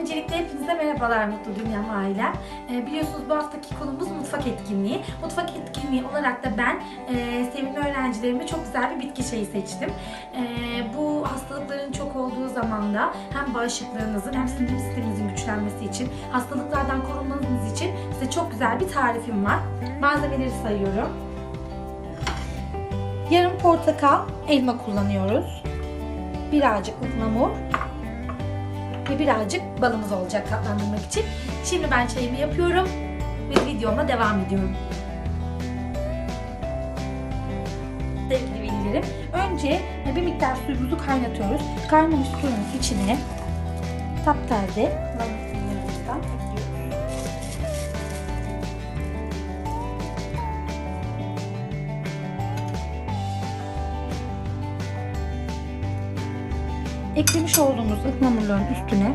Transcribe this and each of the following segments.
Öncelikle hepinize merhabalar Mutlu Dünya ailem. Ee, biliyorsunuz bu haftaki konumuz mutfak etkinliği. Mutfak etkinliği olarak da ben e, sevimli öğrencilerime çok güzel bir bitki çayı seçtim. E, bu hastalıkların çok olduğu zamanda hem bağışıklığınızın hem sindirim sisteminizin güçlenmesi için, hastalıklardan korunmanız için size çok güzel bir tarifim var. Malzemeleri sayıyorum. Yarım portakal, elma kullanıyoruz. Birazcık ıhlamur, ve birazcık balımız olacak tatlandırmak için. Şimdi ben çayımı yapıyorum ve videoma devam ediyorum. Sevgili velilerim, önce bir miktar suyumuzu kaynatıyoruz. Kaynamış suyun içine taptaze eklemiş olduğumuz ıhlamurların üstüne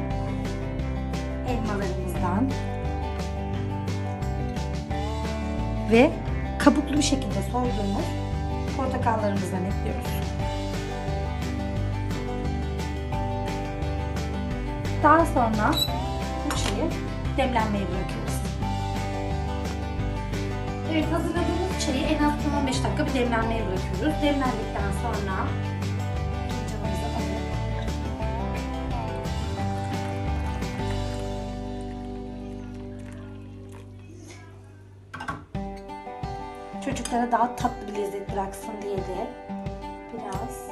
elmalarımızdan ve kabuklu bir şekilde soyduğumuz portakallarımızdan ekliyoruz. Daha sonra bu çayı demlenmeye bırakıyoruz. Evet hazırladığımız çayı en az 15 dakika bir demlenmeye bırakıyoruz. Demlendikten sonra çocuklara daha tatlı bir lezzet bıraksın diye de biraz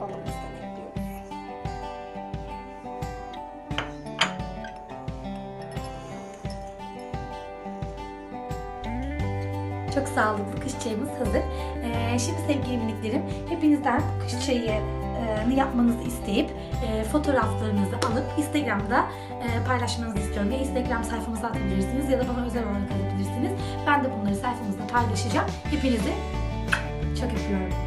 balımızdan ekliyoruz. Çok sağlıklı kış çayımız hazır. Ee, şimdi sevgili miniklerim hepinizden kış çayı yapmanızı isteyip fotoğraflarınızı alıp Instagram'da paylaşmanızı istiyorum. Ya Instagram sayfamıza atabilirsiniz ya da bana özel olarak atabilirsiniz. Ben de bunları sayfamızda paylaşacağım. Hepinizi çok öpüyorum.